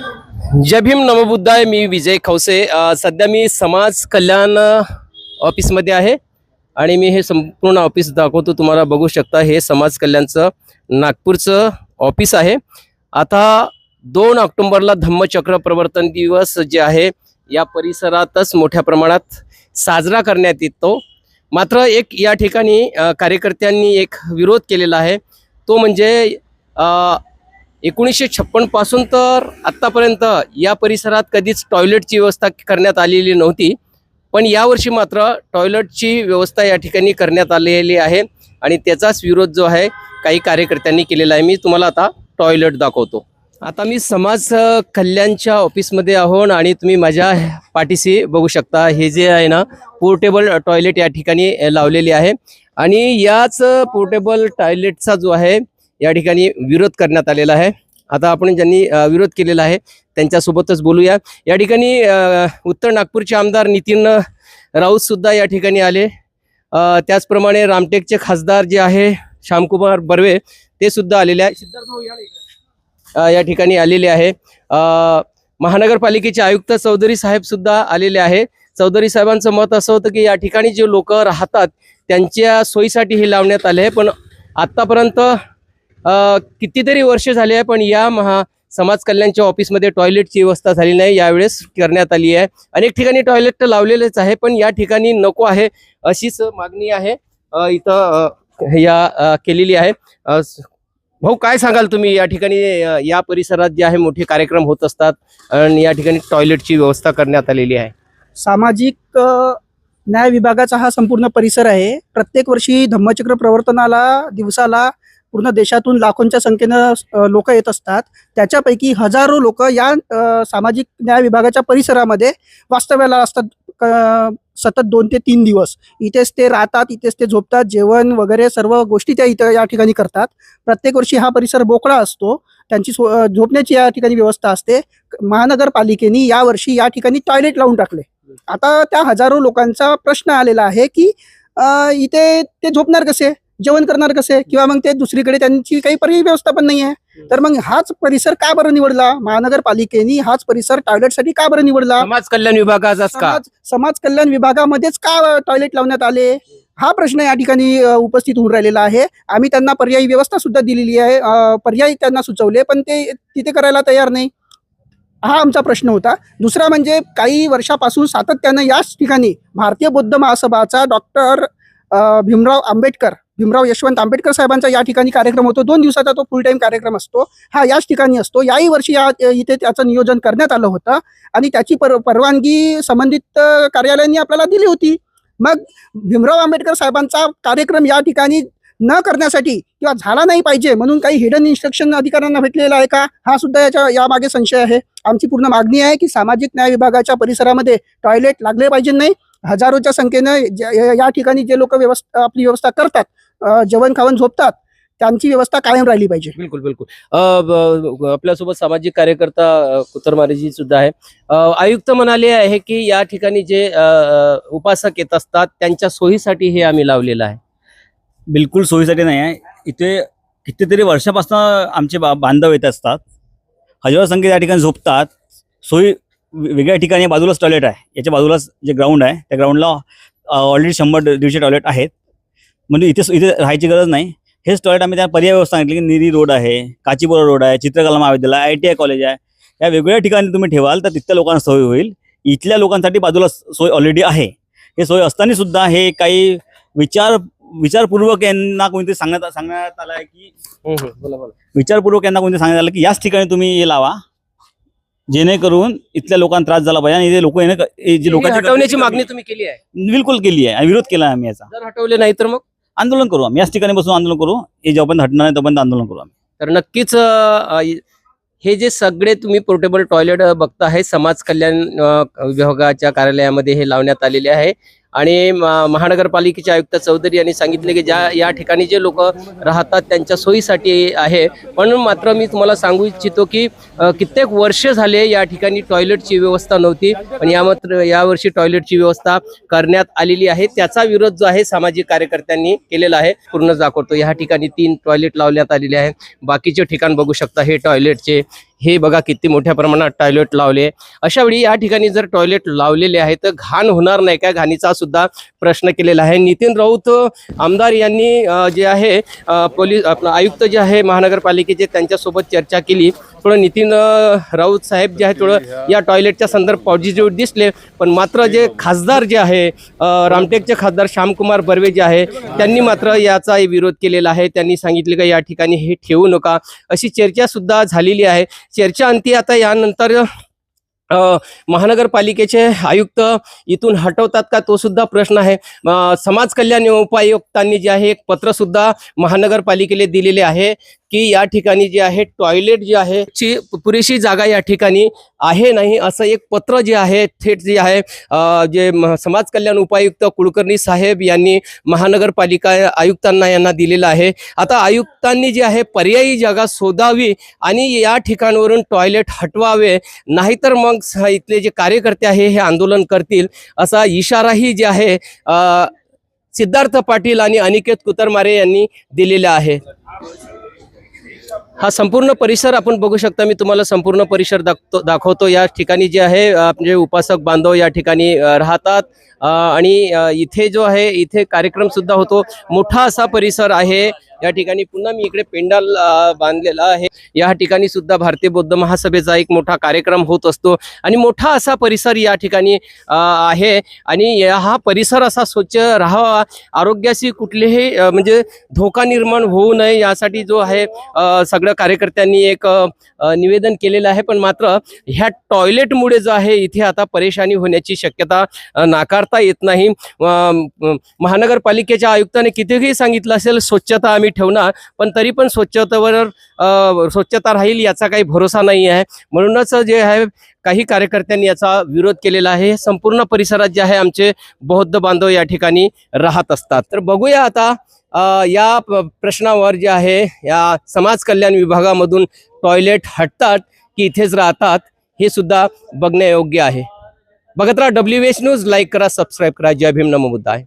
जय भीम नमबुद्धाय मी विजय खवसे सध्या मी समाज कल्याण ऑफिसमध्ये आहे आणि मी हे संपूर्ण ऑफिस दाखवतो. तुम्हाला बघू शकता हे समाज कल्याणचं नागपूरचं ऑफिस आहे. आता दोन ऑक्टोंबरला धम्मचक्र प्रवर्तन दिवस जे आहे या परिसरातच मोठ्या प्रमाणात साजरा करण्यात येतो. मात्र एक या ठिकाणी कार्यकर्त्यांनी एक विरोध केलेला आहे. तो म्हणजे एकोणीसशे छप्पनपासून तर आत्तापर्यंत या परिसरात कधीच टॉयलेटची व्यवस्था करण्यात आलेली नव्हती. पण यावर्षी मात्र टॉयलेटची व्यवस्था या ठिकाणी करण्यात आलेली आहे आणि त्याचाच विरोध जो आहे काही कार्यकर्त्यांनी केलेला आहे. मी तुम्हाला आता टॉयलेट दाखवतो. आता मी समाज कल्याणच्या ऑफिसमध्ये आहोत आणि तुम्ही माझ्या पाठीशी बघू शकता. हे जे आहे ना पोर्टेबल टॉयलेट या ठिकाणी लावलेली आहे. आणि याच पोर्टेबल टॉयलेटचा जो आहे या ठिकाणी विरोध करण्यात आलेला आहे. आता आपण ज्यांनी विरोध केलेला आहे त्यांच्यासोबतच बोलूया. या ठिकाणी उत्तर नागपूरचे आमदार नितीन राऊत सुद्धा या ठिकाणी आले. त्याचप्रमाणे रामटेकचे खासदार जे आहे श्यामकुमार बर्वे ते सुद्धा आलेले आहे. सिद्धार्थ भाऊ या ठिकाणी आलेले आहे. महानगरपालिकेचे आयुक्त चौधरी साहेब सुद्धा आलेले आहे. चौधरी साहेबांचं मत असं होतं की या ठिकाणी जे लोक राहतात त्यांच्या सोयीसाठी हे लावण्यात आले आहे. पण आत्तापर्यंत कितीतरी वर्ष झाले आहे पण या महा समाज कल्याणच्या ऑफिसमध्ये टॉयलेटची व्यवस्था झाली नाही यावेळेस करण्यात आली आहे. अनेक ठिकाणी टॉयलेट तर लावलेलेच आहे पण या ठिकाणी नको आहे अशीच मागणी आहे इथं या केलेली आहे. भाऊ काय सांगाल तुम्ही? या ठिकाणी या परिसरात जे आहे मोठे कार्यक्रम होत असतात आणि या ठिकाणी टॉयलेटची व्यवस्था करण्यात आलेली आहे. सामाजिक न्याय विभागाचा हा संपूर्ण परिसर आहे. प्रत्येक वर्षी धम्मचक्र प्रवर्तनाला दिवसाला पूर्ण देशातून लाखोंच्या संख्येनं लोक येत असतात. त्याच्यापैकी हजारो लोक या सामाजिक न्याय विभागाच्या परिसरामध्ये वास्तव्याला असतात. सतत दोन ते तीन दिवस. इथेच ते राहतात इथेच ते झोपतात जेवण वगैरे सर्व गोष्टी त्या इथं या ठिकाणी करतात. प्रत्येक वर्षी हा परिसर मोकळा असतो. त्यांची सो झोपण्याची या ठिकाणी व्यवस्था असते. महानगरपालिकेने यावर्षी या ठिकाणी टॉयलेट लावून टाकले. आता त्या हजारो लोकांचा प्रश्न आलेला आहे की इथे ते झोपणार कसे? जेवण करणार कसे? किंवा मग ते दुसरीकडे त्यांची काही पर्यायी व्यवस्था पण नाही आहे तर मग हाच परिसर का बरं निवडला? महानगरपालिकेने हाच परिसर टॉयलेटसाठी का बरं निवडला? समाज कल्याण विभागाचाच का? समाज समाज कल्याण विभागामध्येच का टॉयलेट लावण्यात आले? हा प्रश्न या ठिकाणी उपस्थित होऊन राहिलेला आहे. आम्ही त्यांना पर्यायी व्यवस्था सुद्धा दिलेली आहे. पर्याय त्यांना सुचवले पण ते तिथे करायला तयार नाही. हा आमचा प्रश्न होता. दुसरा म्हणजे काही वर्षापासून सातत्यानं याच ठिकाणी भारतीय बौद्ध महासभाचा डॉक्टर भीमराव आंबेडकर भीमराव यशवंत आंबेडकर साहेबांचा या ठिकाणी कार्यक्रम होतो. दोन दिवसाचा तो फुल टाइम कार्यक्रम असतो. हा याच ठिकाणी असतो. याही वर्षी या इथे त्याचं नियोजन करण्यात आलं होतं आणि त्याची पर परवानगी संबंधित कार्यालयांनी आपल्याला दिली होती. मग भीमराव आंबेडकर साहेबांचा कार्यक्रम या ठिकाणी न करण्यासाठी किंवा झाला नाही पाहिजे म्हणून काही हिडन इन्स्ट्रक्शन अधिकाऱ्यांना भेटलेला आहे का? हा सुद्धा याच्या यामागे संशय आहे. आमची पूर्ण मागणी आहे की सामाजिक न्याय विभागाच्या परिसरामध्ये टॉयलेट लागले पाहिजे नाही. हजारोच्या संख्येनं ज्या- या या ठिकाणी जे लोक व्यवस्था आपली व्यवस्था करतात जेवण खावण झोपतात त्यांची व्यवस्था कायम राहिली पाहिजे. बिलकुल बिलकुल. आपल्यासोबत सामाजिक कार्यकर्ता कुतरमारेजी सुद्धा आहे. आयुक्त म्हणाले आहे की या ठिकाणी जे उपासक येत असतात त्यांच्या सोयीसाठी हे आम्ही लावलेलं आहे. बिलकुल सोयीसाठी नाही आहे. इथे कितीतरी वर्षापासून आमचे बा बांधव येत असतात. हजारो संख्येत या ठिकाणी झोपतात. सोयी वेगळ्या ठिकाणी बाजूलाच टॉयलेट आहे. याच्या बाजूलाच जे ग्राउंड आहे त्या ग्राउंडला ऑलरेडी शंभर दीड- दीडशे टॉयलेट आहेत. म्हणजे इथे इथे राहायची गरज नाही. हेच टॉयलेट आम्ही त्या पर्याय व्यवस्था सांगितली की निरी रोड आहे काचीपुरा रोड आहे चित्रकला महाविद्यालय आय टी आय कॉलेज आहे. या वेगवेगळ्या ठिकाणी तुम्ही ठेवाल तर तिथल्या लोकांना सोय होईल. इथल्या लोकांसाठी बाजूला सोय ऑलरेडी आहे. हे सोय असताना सुद्धा हे काही विचार विचारपूर्वक यांना कोणते सांगण्यात सांगण्यात आलं आहे की बोला बोला. विचारपूर्वक यांना कोणते सांगण्यात आलं की याच ठिकाणी तुम्ही हे लावा. जेणेकरून इथल्या लोकांना त्रास झाला पाहिजे आणि लोक जे लोकांची हटवण्याची मागणी तुम्ही केली आहे? बिलकुल केली आहे. आणि विरोध केला आहे आम्ही याचा. जर हटवले नाही तर मग? आंदोलन करू आम्ही. याच ठिकाणी बसून आंदोलन करू. हे जेव्हापर्यंत हटणार नाही तोपर्यंत आंदोलन करू आम्ही. तर नक्कीच हे जे सगळे तुम्ही पोर्टेबल टॉयलेट बघता हे समाज कल्याण विभागाच्या कार्यालयामध्ये हे लावण्यात आलेले आहे. आणि महानगरपालिकेचे आयुक्त चौधरी यांनी सांगितले की ज्या या ठिकाणी जे लोक राहतात त्यांच्या सोयीसाठी आहे. पण मात्र मी तुम्हाला सांगू इच्छितो की कित्येक वर्ष झाले या ठिकाणी टॉयलेटची व्यवस्था नव्हती. पण या मात्र यावर्षी टॉयलेटची व्यवस्था करण्यात आलेली आहे. त्याचा विरोध जो आहे सामाजिक कार्यकर्त्यांनी केलेला आहे. पूर्ण दाखवतो. या ठिकाणी तीन टॉयलेट लावण्यात आलेले आहे. बाकीचे ठिकाण बघू शकता. हे टॉयलेटचे हे बघा किती मोठ्या प्रमाणात टॉयलेट लावले. अशा वेळी या ठिकाणी जर टॉयलेट लावलेले आहे तर घाण होणार नाही. का घाणीचा सुद्धा प्रश्न केलेला आहे. नितीन राऊत आमदार यांनी जे आहे पोलीस आपलं आयुक्त जे आहे महानगरपालिकेचे त्यांच्यासोबत चर्चा केली. थोडं नितीन राऊत साहेब जे आहे थोडं या टॉयलेटच्या संदर्भ पॉझिटिव्ह दिसले. पण मात्र जे खासदार जे आहे रामटेकचे खासदार श्यामकुमार बर्वे जे आहे त्यांनी मात्र याचा विरोध केलेला आहे. त्यांनी सांगितले का या ठिकाणी हे ठेवू नका. अशी चर्चा सुद्धा झालेली आहे. चर्चा अंती आता यानंतर महानगरपालिकेचे आयुक्त इथून हटवतात का? तो सुद्धा प्रश्न आहे. समाज कल्याण उपायुक्तांनी जे आहे एक पत्र सुद्धा महानगरपालिकेला दिलेले आहे. की या ठिकाणी जे आहे टॉयलेट जे आहे ची पुरेशी जागा या ठिकाणी आहे नाही असं एक पत्र जे आहे थेट जे आहे जे समाज कल्याण उपायुक्त कुलकर्णी साहेब यांनी महानगरपालिका आयुक्तांना यांना दिलेलं आहे. आता आयुक्तांनी जे आहे पर्यायी जागा शोधावी आणि या ठिकाणवरून टॉयलेट हटवावे नाहीतर मग इथले जे कार्यकर्ते आहे हे आंदोलन करतील असा इशाराही जे आहे सिद्धार्थ पाटील आणि अनिकेत कुतरमारे यांनी दिलेला आहे. हा संपूर्ण परिसर आपण बघू शकता. मी तुम्हाला संपूर्ण परिसर दाखतो दाखवतो. या ठिकाणी जे आहे म्हणजे उपासक बांधव या ठिकाणी राहतात. आणि इथे जो आहे इथे कार्यक्रम सुद्धा होतो. मोठा असा परिसर आहे. या ठिकाणी पुन्हा मी इकडे पेंडाल बांधलेला आहे. या ठिकाणी सुद्धा भारतीय बौद्ध महासभेचा एक मोठा कार्यक्रम होत असतो. आणि मोठा असा परिसर या ठिकाणी आहे. आणि या- हा परिसर असा स्वच्छ राहावा. आरोग्याशी कुठलेही म्हणजे धोका निर्माण होऊ नये यासाठी जो आहे सगळं सगळ्या कार्यकर्त्यांनी एक निवेदन केलेलं आहे. पण मात्र ह्या टॉयलेटमुळे जो आहे इथे आता परेशानी होण्याची शक्यता नाकारता येत नाही. महानगरपालिकेच्या आयुक्ताने कितीही सांगितलं असेल स्वच्छता आम्ही ठेवणार पण तरी पण स्वच्छतेवर स्वच्छता राहील याचा काही भरोसा नाही आहे. म्हणूनच जे आहे काही कार्यकर्त्यांनी याचा विरोध केलेला आहे. संपूर्ण परिसरात जे आहे आमचे बौद्ध बांधव या ठिकाणी राहत असतात. तर बघूया आता या प्रश्नावर जे आहे या समाज कल्याण विभागामधून टॉयलेट हटतात की इथेच राहतात हे सुद्धा बघण्यायोग्य आहे. बघत राहा डब्ल्यू एच न्यूज लाईक करा सबस्क्राईब करा. जय भीम नमो आहे